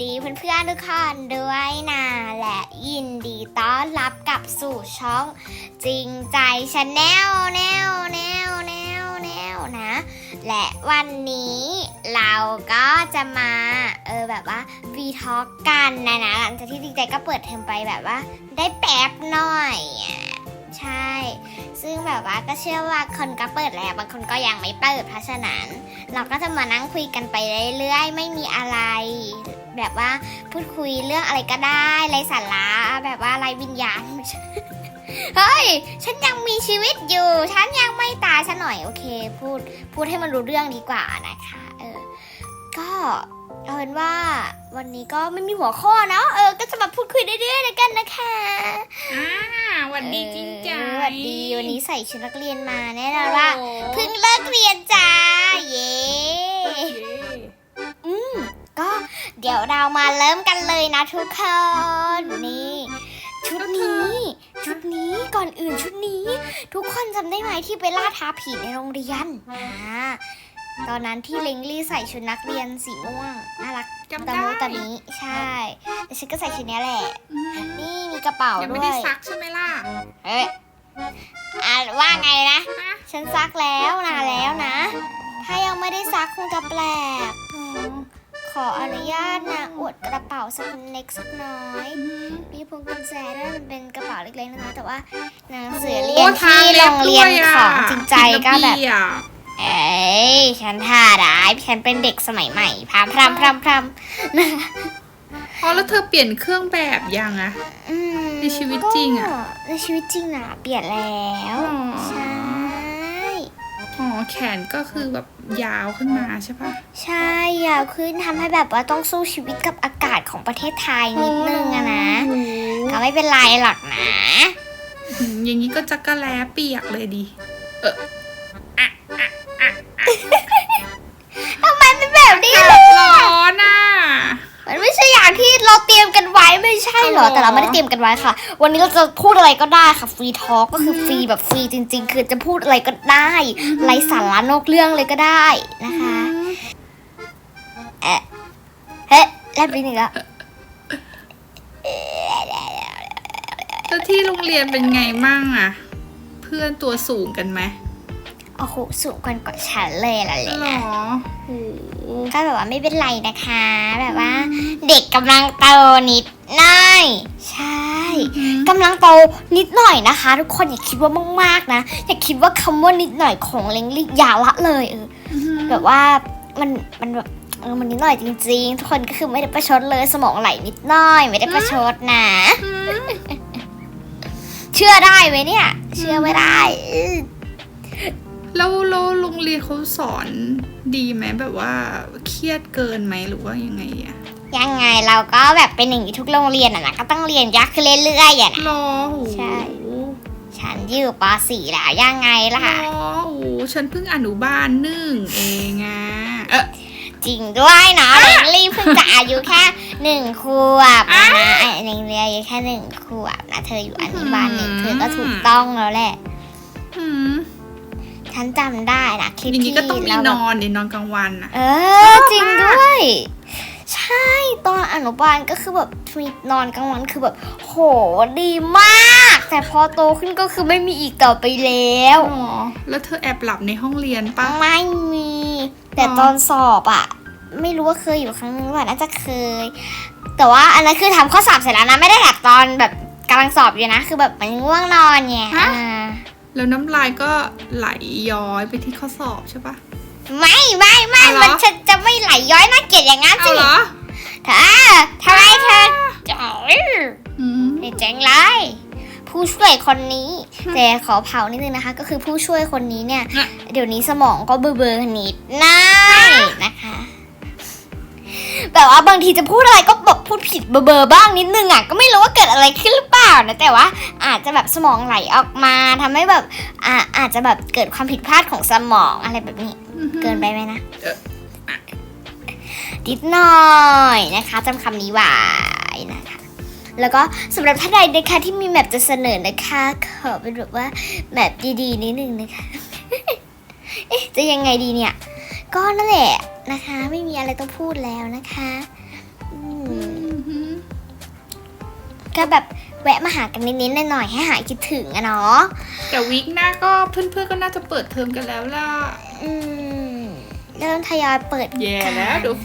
เพื่อนๆทุกคนด้วยนะและยินดีต้อนรับกลับสู่ช่องจริงใจชาแนลแนวแนวแนวแนวนะ และวันนี้เราก็จะมาเออแบบว่าวีทอ k กันนะนะหลังจากที่จริงใจก็เปิดเทอมไปแบบว่า ได้แป๊บหน่อยใช่ ซึ่งแบบว่าก็เชื่อว่าคนก็เปิดแล้ว บางคนก็ยังไม่เปิดเพราะฉะนั้น เราก็จะมานั่งคุยกันไปเรื่อยๆ ไม่มีอะไร แบบว่าพูดคุยเรื่องอะไรก็ได้ไรสาระแบบว่าไรวิญญาณเฮ้ย ฉันยังมีชีวิตอยู่ ฉันยังไม่ตายฉันหน่อย โอเค พูด พูดให้มันรู้เรื่องดีกว่านะคะ เออ ก็เอาเป็นว่าวันนี้ก็ไม่มีหัวข้อเนาะ เออ ก็จะมาพูดคุยเรื่อยๆแล้วกันนะคะอ่าหวันดีจริงใจเออสวัสดี วันนี้ใส่ชุดนักเรียนมาแน่นอนว่า เพิ่งเลิกเรียนจ้า เดี๋ยวเรามาเริ่มกันเลยนะทุกคนนี่ชุดนี้ ชุดนี้ก่อนอื่นชุดนี้ ทุกคนจำได้ไหมที่ไปล่าท้าผีในโรงเรียนอ่าตอนนั้นที่เล็งลี่ใส่ชุดนักเรียนสีม่วงน่ารักจำตะได้มุตะมิใช่แต่ฉันก็ใส่ชุดนี้แหละ อืมนี่มีกระเป๋ายังด้ไม่วได้ยซักใช่ไหมล่ะเอ้ยอ่าว่าไงนะ ฮะฉันซักแล้วนานแล้วนะ ถ้ายังไม่ได้ซักคงจะแปลกอืมข ออนุญาตนะอวดกระเป๋าสักเล็กสักน้อยอืมมีพวงกุญแจด้วยมันเป็นกระเป๋าเล็กๆนะคะ แต่ว่าหนังสือโอ้เรียนทาที่ล็โรงเรียนด้วยะของจริงใจก็แบบผิดระเยเอ้ยฉันท่าได้ฉันเป็นเด็กสมัยใหม่พรามพรามพรามพรามอ๋อแล้วเธอเปลี่ยนเครื่องแบบยังอะอืมในชีวิตจริงอะก็ในชีวิตจริงอะเปลี่ยนแล้วอ๋อใช่ อ๋อแขนก็คือแบบยาวขึ้นมาใช่ปะใช่ยาวขึ้นทำให้แบบว่าต้องสู้ชีวิตกับอากาศของประเทศไทยนิดนึงอะนะโอ้โหก็ไม่เป็นไรหรอกนะอืมอย่างนี้ก็จักระแลเปียกเลยดิท กันไว้ไม่ใช่เหรออ๋อแต่เราไม่ได้เตรียมกันไว้ค่ะ วันนี้เราจะพูดอะไรก็ได้ค่ะฟรีทอ l k ก็คือฟรีแบบฟรีจริง ๆ คือจะพูดอะไรก็ได้ไรสาระนอกเรื่องเลยก็ได้นะคะเอ๊ะเฮ้ยแลบลิ้นอีกแล้วแล้วที่โรงเรียนเป็นไงมั่งอะเพื่อนตัวสูงกันไหม โอ้โหสูงกว่าก่อนฉันเลยล่ะเลยหรนะอโอ้โหก็แบบว่าไม่เป็นไรนะคะ แบบว่า เด็กกำลังโตนิดหน่อย ใช่กำลังโตนิดหน่อยนะคะ ทุกคนอย่าคิดว่ามากๆนะ อย่าคิดว่าคำว่านิดหน่อยของเล้งลิอย่าละเลยเออแบบว่ามันมันแบบเออมันนิดหน่อยจริงๆ ทุกคนก็คือไม่ได้ประชดเลยสมองไหลนิดหน่อย ไม่ได้ประชดนะ เชื่อได้ไหมเนี่ย เชื่อไม่ได้อื้อ แล้วแล้วโรงเรียนเขาสอนดีไหมแบบว่าเครียดเกินไหมหรือว่ายังไงอะยังไงเราก็แบบเป็นอย่างนี้ทุกโรงเรียนอะนะก็ต้องเรียนยากขึ้นเรื่อยๆอะนะรอโอ้โหใช่ ฉันอยู่ป .4 แล้วยังไงล่ะรอโอ้โหฉันเพิ่งอนุบาลหนึ่งเองอะเออจริงด้วยเนาะเล็งลี่เพิ่งจะอายุแค่หนึ่งขวบนะไอ้เล็งเรียนอายุแค่หนึ่งขวบนะเธออยู่อนุบาลหนึ่งเธอก็ถูกต้องแล้วแหละหืม ฉันจำได้นะคลิปอย่างนี้ที่ก็ต้องมีเรานแบบอนเดี๋ยวนอนกลางวันอะเออ จริงด้วย ใช่ตอนอนุบาลก็คือแบบมีนอนกลางวันคือแบบ โหดีมาก แต่พอโตขึ้นก็คือไม่มีอีกต่อไปแล้วอ๋อ แล้วเธอแอบหลับในห้องเรียนปะ ไม่มี แต่อ๋อตอนสอบอะไม่รู้ว่าเคยอยู่ครั้งนึงหรือเปล่าน่าจะเคย แต่ว่าอันนั้นคือทำข้อสอบเสร็จแล้วนะไม่ได้แบบตอนแบบกำลังสอบอยู่นะ คือแบบมันง่วงนอนไงอ่า แล้วน้ำลายก็ไหลย้อยไปที่ข้อสอบใช่ปะ ไม่ไม่ไม่เอาเหรอ มันจะจะไม่ไหลย้อยน่าเกลียดอย่างนั้นเอาสิเหรอเธอทำไมเธอจ๋อยอืมไม่เจ๋งเลยผู้ช่วยคนนี้แต่ขอเผานิดนึงนะคะ ก็คือผู้ช่วยคนนี้เนี่ยอะ เดี๋ยวนี้สมองก็เบลอๆนิดหน่อยนะคะแบบว่าบางทีจะพูดอะไรก็แบบพูดผิดเบอร์ๆบ้างนิดนึงอะก็ไม่รู้ว่าเกิดอะไรขึ้นหรือเป ล่านะแต่ว่าอาจจะแบบสมองไหลออกมาทำให้แบบอ่าอาจจะแบบเกิดความผิดพลาดของสมองอะไรแบบนี้ เกินไปไหมนะเอออะนิดหน่อยนะคะจำคำนี้ไว้นะคะแล้วก็สำหรับท่านใดนะคะที่มีแมปจะเสนอนะคะขอเป็นแบบว่าแมปดีๆนิดนึงนะคะเอ๊ะจะยังไงดีเนี่ย ก็นั่นแหละนะคะ ไม่มีอะไรต้องพูดแล้วนะคะอืมก็แบบ แวะมาหากันนิดๆหน่อยๆให้หายคิดถึงอะเนาะแต่วีคหน้าก็เพื่อนๆก็น่าจะเปิดเทอมกันแล้วล่ะ อืมเริ่มทยอยเปิดแย่กันแล้วเดี๋ยว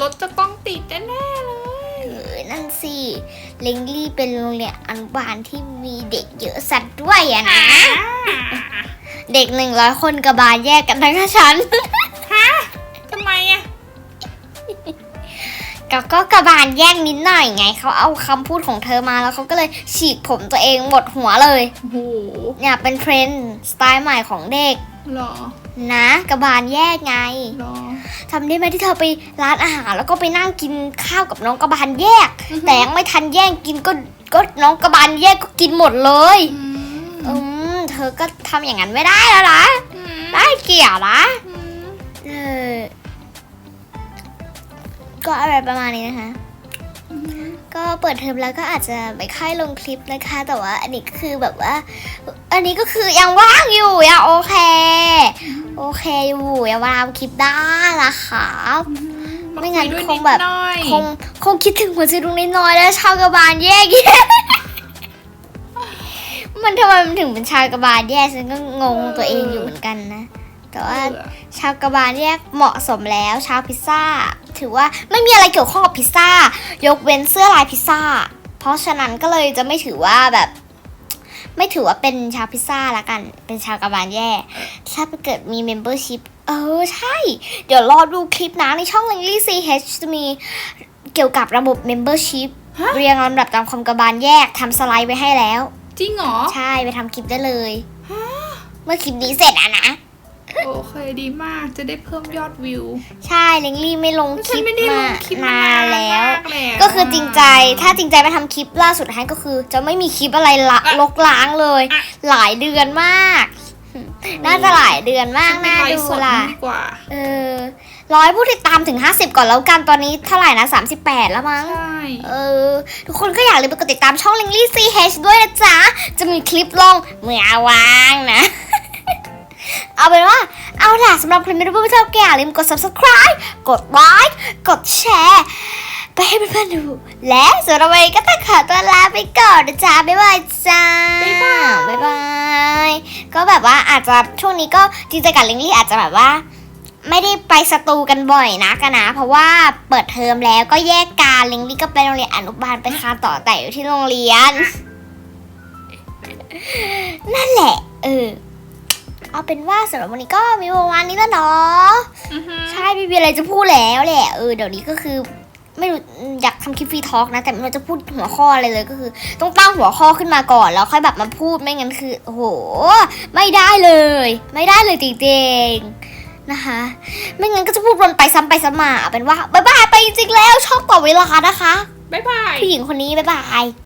รถจะต้องติดแน่ๆเลยเออนั่นสิลิงลี่เป็นโรงเรียนอนุบาลที่มีเด็กเยอะสัตว์ด้วยอะนะ เด็กหนึ่งร้อยคนกับบาลแยกกันทั้งชั้น ก็ก็กระบาลแยกนิดหน่อยไงเขาเอาคำพูดของเธอมาแล้วเขาก็เลยฉีกผมตัวเองหมดหัวเลยโอ้โหเนี่ยเป็นเทรนด์สไตล์ใหม่ของเด็กหรอ นะกระบาลแยกไงหรอทำได้ไหมที่เธอไปร้านอาหาร แล้วก็ไปนั่งกินข้าวกับน้องกระบาลแยกอือฮึแต่ยังไม่ทันแย่งกินก็ก็น้องกระบาลแยกก็กินหมดเลยอือืมมเธอก็ทำอย่างนั้นไม่ได้แล้วนะอืมได้เกี่ยวนะ ก็อะไรประมาณนี้นะคะอืมก็เปิดเทอมแล้วก็อาจจะไม่ค่อยลงคลิปนะคะ แต่ว่าอันนี้ก็คือแบบว่า อันนี้ก็คือยังว่างอยู่ยังโอเค โอเคอยู่ยังมาทำคลิปได้นะคะมาไม่งั้นคุยด้วยคงนิดแบบหน่อยคงคงคิดถึงหัวซีรุงน้อยๆแล้วชาวกระบาลแยกแยะมันทำไมมันถึงเป็นชาวกระบาลแยกฉันก็งงตัวเองอยู่เหมือนกันนะ แต่ว่าเออชาวกระบาลแยกเหมาะสมแล้ว ชาวพิซซ่า ถือว่าไม่มีอะไรเกี่ยวข้องกับพิซซ่า ยกเว้นเสื้อลายพิซซ่า เพราะฉะนั้นก็เลยจะไม่ถือว่าแบบ ไม่ถือว่าเป็นชาวพิซซ่าละกัน เป็นชาวกระบาลแย่ ถ้าเกิดมี membership เออใช่ เดี๋ยวรอดูคลิปนะในช่อง l i n g l y CH จะมีเกี่ยวกับระบบ membership ฮะเรียงลำดับตามความกระบาลแยกทำสไลด์ไว้ให้แล้ว จริงเหรอ ใช่ไปทำคลิปได้เลย เมื่อคลิปนี้เสร็จอะนะ โอเคดีมากจะได้เพิ่มยอดวิว ใช่ลิงลี่ไม่ลงคฉัลินปไม่ได้ลมางคลิปนานแล้ว มากแล้วก็คือจริงใจถ้าจริงใจมาทำคลิปล่าสุดให้ก็คือ จะไม่มีคลิปอะไรละอะลกล้างเลยอะหลายเดือนมาก น่าจะหลายเดือนมากฉันไปน่าไลดูฟ์สดล่ะ ดีกว่า เออร้อยผู้ติดตามถึง 50 ก่อนแล้วกันตอนนี้เท่าไหร่นะ 38 แล้วมั้ง ใช่ เออ ทุกคนก็อยากลืมไปกดติดตามช่อง l i n g l y CH ด้วยนะจ๊ะ จะมีคลิปลงเมื่อว่างนะ เอาเป็นว่า เอาล่ะสำหรับคลิปนี้ถ้าเพื่อนๆชอบก็อย่าลืมกด subscribe กดไลค์กดแชร์ไปให้เพื่อนๆดู และสำหรับวันนี้ก็ต้องขอตัวลาไปก่อนนะจ๊ะบ๊ายบายจ้าบ๊ายบายบ๊ายบายก็แบบว่าอาจจะช่วงนี้ก็จริงๆกับลิงลี่อาจจะแบบว่า ไม่ได้ไปสตูกันบ่อยนะกันนะ เพราะว่าเปิดเทอมแล้วก็แยกการลิงลี่ก็ไปโรงเรียนอนุบาลไปคานต่อแต่อยู่ที่โรงเรียน นั่นแหละ เออ เอาเป็นว่าสำหรับวันนี้ก็มีประมาณนี้แล้วเนาะอือฮึใช่ไม่มีอะไรจะพูดแล้วแหละเออเดี๋ยวนี้ก็คือ ไม่รู้อยากทำคลิปฟรีทอล์กนะ แต่ไม่รู้จะพูดหัวข้ออะไรเลยก็คือ ต้องตั้งหัวข้อขึ้นมาก่อนแล้วค่อยแบบมาพูดไม่งั้นคือโอ้โห ไม่ได้เลย ไม่ได้เลยจริงๆนะคะ ไม่งั้นก็จะพูดวนไปซ้ำไปซ้ำมาเอาเป็นว่าบ๊ายบายไปจริงๆแล้วชอบต่อเวลานะคะบ๊ายบายผู้หญิงคนนี้บ๊ายบาย